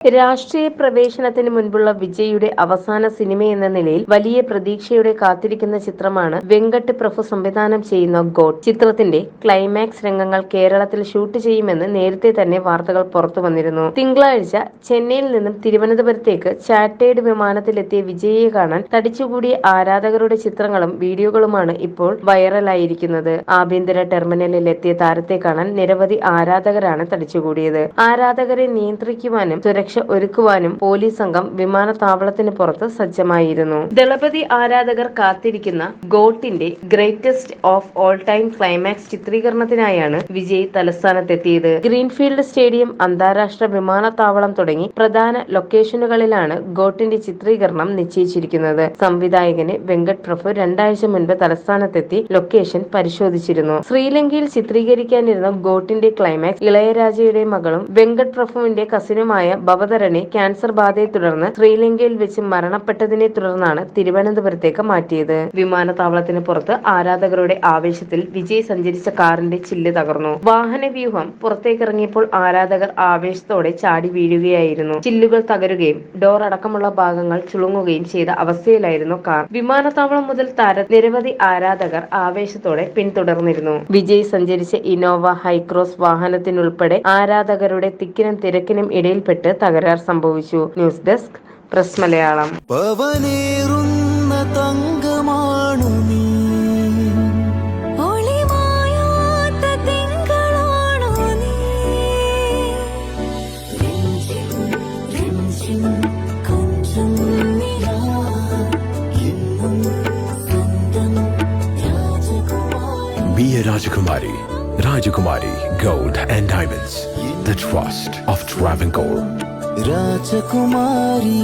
രാഷ്ട്രീയ പ്രവേശനത്തിന് മുൻപുള്ള വിജയുടെ അവസാന സിനിമ എന്ന നിലയിൽ വലിയ പ്രതീക്ഷയോടെ കാത്തിരിക്കുന്ന ചിത്രമാണ് വെങ്കട്ട് പ്രഭു സംവിധാനം ചെയ്യുന്ന ഗോഡ് ചിത്രത്തിന്റെ ക്ലൈമാക്സ് രംഗങ്ങൾ കേരളത്തിൽ ഷൂട്ട് ചെയ്യുമെന്ന് നേരത്തെ തന്നെ വാർത്തകൾ പുറത്തു വന്നിരുന്നു. തിങ്കളാഴ്ച ചെന്നൈയിൽ നിന്നും തിരുവനന്തപുരത്തേക്ക് ചാറ്റേഡ് വിമാനത്തിലെത്തിയ വിജയെ കാണാൻ തടിച്ചുകൂടിയ ആരാധകരുടെ ചിത്രങ്ങളും വീഡിയോകളുമാണ് ഇപ്പോൾ വൈറലായിരിക്കുന്നത്. ആഭ്യന്തര ടെർമിനലിൽ എത്തിയ താരത്തെ കാണാൻ നിരവധി ആരാധകരാണ് തടിച്ചുകൂടിയത്. ആരാധകരെ നിയന്ത്രിക്കുവാനും സുരക്ഷ ഒരുക്കുവാനും പോലീസ് സംഘം വിമാനത്താവളത്തിന് പുറത്ത് സജ്ജമായിരുന്നു. ദളപതി ആരാധകർ കാത്തിരിക്കുന്ന ഗോട്ടിന്റെ greatest of all time climax ചിത്രീകരണത്തിനായാണ് Vijay തലസ്ഥാനത്തെത്തിയത്. ഗ്രീൻഫീൽഡ് സ്റ്റേഡിയം അന്താരാഷ്ട്ര വിമാനത്താവളം തുടങ്ങി പ്രധാന ലൊക്കേഷനുകളിലാണ് ഗോട്ടിന്റെ ചിത്രീകരണം നിശ്ചയിച്ചിരിക്കുന്നത്. സംവിധായകന് വെങ്കട് പ്രഭു രണ്ടാഴ്ച മുൻപ് തലസ്ഥാനത്തെത്തി ലൊക്കേഷൻ പരിശോധിച്ചിരുന്നു. ശ്രീലങ്കയിൽ ചിത്രീകരിക്കാനിരുന്ന ഗോട്ടിന്റെ ക്ലൈമാക്സ് ഇളയരാജയുടെ മകളും വെങ്കട് പ്രഭുവിന്റെ കസിനുമായ ഭവതരനെ ക്യാൻസർ ബാധയെ തുടർന്ന് ശ്രീലങ്കയിൽ വെച്ച് മരണപ്പെട്ടതിനെ തുടർന്നാണ് തിരുവനന്തപുരത്തേക്ക് മാറ്റിയത്. വിമാനത്താവളത്തിന് പുറത്ത് ആരാധകരുടെ ആവേശത്തിൽ വിജയ് സഞ്ചരിച്ച കാറിന്റെ ചില്ല് തകർന്നു. വാഹന വ്യൂഹം പുറത്തേക്കിറങ്ങിയപ്പോൾ ആരാധകർ ആവേശത്തോടെ ചാടി വീഴുകയായിരുന്നു. ചില്ലുകൾ തകരുകയും ഡോർ അടക്കമുള്ള ഭാഗങ്ങൾ ചുളുങ്ങുകയും ചെയ്ത അവസ്ഥയിലായിരുന്നു കാർ. വിമാനത്താവളം മുതൽ താര നിരവധി ആരാധകർ ആവേശത്തോടെ പിന്തുടർന്നിരുന്നു. വിജയ് സഞ്ചരിച്ച ഇനോവ ഹൈക്രോസ് വാഹനത്തിനുൾപ്പെടെ ആരാധകരുടെ തിക്കിനും തിരക്കിനും ഇടയിൽപ്പെട്ട് തകരാർ സംഭവിച്ചു ന്യൂസ് ഡെസ്ക് പ്രസ് മലയാളം പവനേറുന്ന തങ്കമാണു നീ Be a Rajakumari. Rajakumari Gold and Diamonds. The trust of Travancore. Rajakumari.